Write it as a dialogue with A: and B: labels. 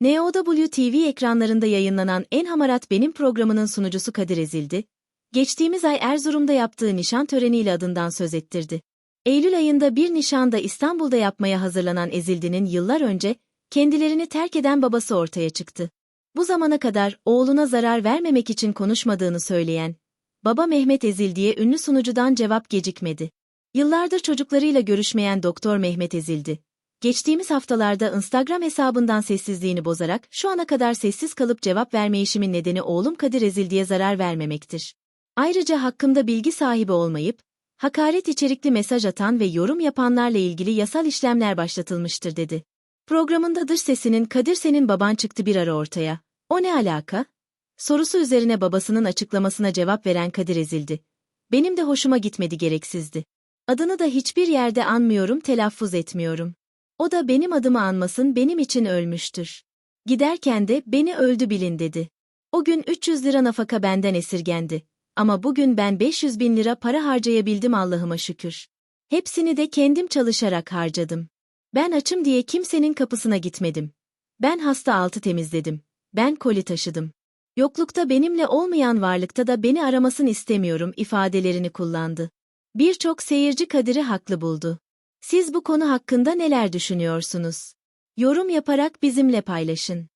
A: NOW TV ekranlarında yayınlanan En Hamarat Benim programının sunucusu Kadir Ezildi, geçtiğimiz ay Erzurum'da yaptığı nişan töreniyle adından söz ettirdi. Eylül ayında bir nişanda İstanbul'da yapmaya hazırlanan Ezildi'nin yıllar önce kendilerini terk eden babası ortaya çıktı. Bu zamana kadar oğluna zarar vermemek için konuşmadığını söyleyen, baba Mehmet Ezildi'ye ünlü sunucudan cevap gecikmedi. Yıllardır çocuklarıyla görüşmeyen Doktor Mehmet Ezildi, geçtiğimiz haftalarda Instagram hesabından sessizliğini bozarak şu ana kadar sessiz kalıp cevap vermeyişimin nedeni oğlum Kadir Ezildi'ye zarar vermemektir. Ayrıca hakkımda bilgi sahibi olmayıp, hakaret içerikli mesaj atan ve yorum yapanlarla ilgili yasal işlemler başlatılmıştır dedi. Programında dış sesinin Kadir senin baban çıktı bir ara ortaya. O ne alaka? Sorusu üzerine babasının açıklamasına cevap veren Kadir ezildi. Benim de hoşuma gitmedi gereksizdi. Adını da hiçbir yerde anmıyorum telaffuz etmiyorum. O da benim adımı anmasın benim için ölmüştür. Giderken de beni öldü bilin dedi. O gün 300 lira nafaka benden esirgendi. Ama bugün ben 500 bin lira para harcayabildim Allah'ıma şükür. Hepsini de kendim çalışarak harcadım. Ben açım diye kimsenin kapısına gitmedim. Ben hasta altı temizledim. Ben koli taşıdım. Yoklukta benimle olmayan varlıkta da beni aramasını istemiyorum ifadelerini kullandı. Birçok seyirci Kadir'i haklı buldu. Siz bu konu hakkında neler düşünüyorsunuz? Yorum yaparak bizimle paylaşın.